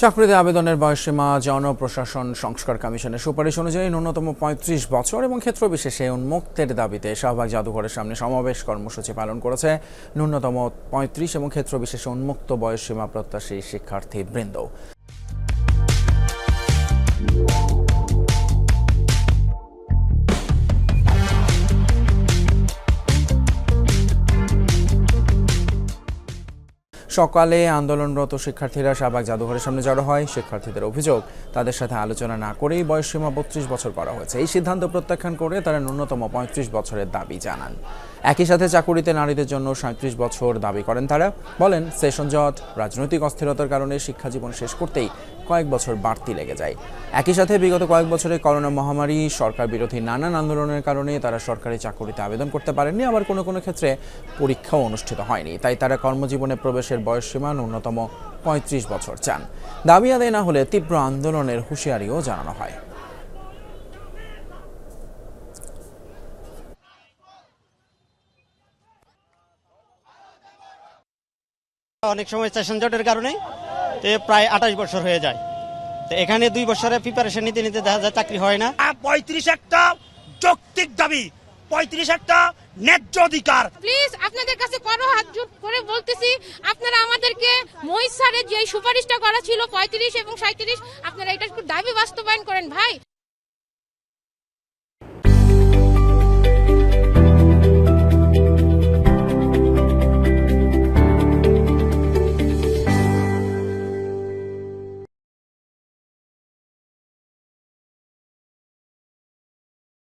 চাকরিতে আবেদনের বয়সীমা জনপ্রশাসন সংস্কার কমিশনের সুপারিশ অনুযায়ী ন্যূনতম পঁয়ত্রিশ বছর এবং ক্ষেত্র বিশেষে উন্মুক্তের দাবিতে শাহবাগ জাদুঘরের সামনে সমাবেশ কর্মসূচি পালন করেছে ন্যূনতম পঁয়ত্রিশ এবং ক্ষেত্র বিশেষে উন্মুক্ত বয়সীমা প্রত্যাশী শিক্ষার্থী বৃন্দ সকালে আন্দোলনরত শিক্ষার্থীরা শাহবাগ জাদুঘরের সামনে জড়ো হয়। শিক্ষার্থীদের অভিযোগ, তাদের সাথে আলোচনা না করেই বয়সসীমা বত্রিশ বছর করা হয়েছে। এই সিদ্ধান্ত প্রত্যাখ্যান করে তারা ন্যূনতম পঁয়ত্রিশ বছরের দাবি জানান। একই সাথে চাকুরিতে নারীদের জন্য সাঁত্রিশ বছর দাবি করেন তারা। বলেন, সেশন জট, রাজনৈতিক অস্থিরতার কারণে শিক্ষা জীবন শেষ করতেই কয়েক বছর বাড়তি লেগে যায়। একই সাথে বিগত কয়েক বছরে করোনা মহামারী, সরকার বিরোধী নানান আন্দোলনের কারণে তারা সরকারি চাকুরিতে আবেদন করতে পারেননি। আবার কোনো কোনো ক্ষেত্রে পরীক্ষাও অনুষ্ঠিত হয়নি। তাই তারা কর্মজীবনে প্রবেশের বয়সসীমা ন্যূনতম পঁয়ত্রিশ বছর চান। দাবি আদায় না হলে তীব্র আন্দোলনের হুঁশিয়ারিও জানানো হয়। অনেক সময় সেশন জটের কারণে তো প্রায় আঠাশ বছর হয়ে যায়। তো এখানে দুই বছরে প্রিপারেশন নিতে নিতে দেখা যায় চাকরি হয় না। পঁয়ত্রিশ একটা যৌক্তিক দাবি পঁয়ত্রিশ একটা ন্যায্য অধিকার। প্লিজ আপনাদের কাছে করো হাত জোট করে বলতেছি আপনারা আমাদেরকে মহিষ স্যারের যে সুপারিশটা করা ছিল পঁয়ত্রিশ এবং সাঁত্রিশ আপনারা এটা একটু দাবি বাস্তবায়ন করেন ভাই।